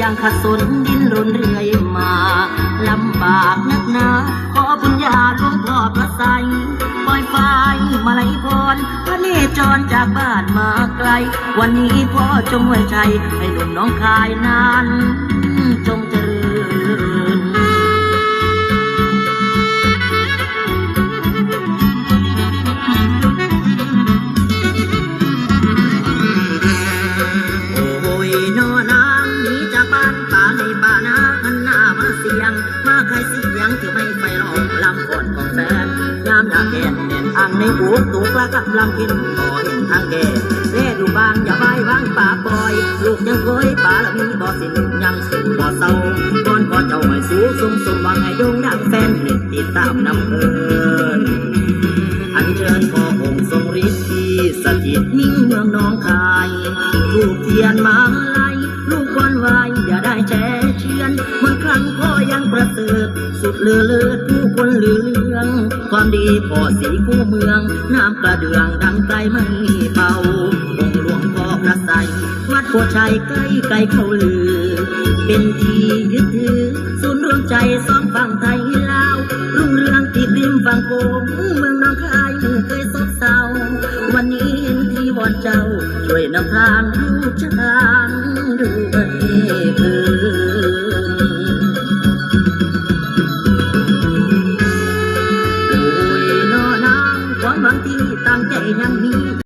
ยังขัดสนดิ้นรนเรื่อยมาลำบากนักหนาขอบุญญาหลวงพ่อพระไสยปล่อยไฟมาลัยพรพระเนจรจากบ้านมาไกล วันนี้พ่อจงไว้ใจให้หนุ่มน้องคายนานจงเจริญโอ้ยนอนา สียง มาใครเสียงที่ไม่ไฟร้องลำกอนของแฟนยามหน้าแก่นเด่นอ่างในหูตูกละกับลำกินพอเห็นทางแก่เล่ดูบางอย่าใบวางป่าปอย ลูกยังเคยป่าละมีบ่สิ้นยังสู่บ่เศร้าก่อนก่อเจ้าให้สู้สมสมหวังให้โด่งดังแฟนติดติดตามน้ำเอินอันเชิญพ่อองค์ทรงฤทธิ์ที่สถิตนิ่งเมืองน้องคายถูกเทียนมาไลยลูกบอลวายอย่าได้แช่ เชียนเมื่อครั้งพ่อยังประเสริฐสุดเลือเลิศผู้คนลือเลือง ความดีพ่อสีคู่เมือง น้ำกระเดืองดังไกลไม่เบาองค์หลวงพ่อพระไสยวัดโพชัยใกล้ไกลเขาลือ เป็นที่ยึดถือ ศูนย์รวมใจสองฝั่งไทยลาวรุ่งเรืองติดริมฝั่งโขงเมืองน้องคายเคยซบเศร้าวันนี้เห็นที่วอนเจ้า ช่วยนำทางลูกช้างด้วยเถิ 光芒的当代人民。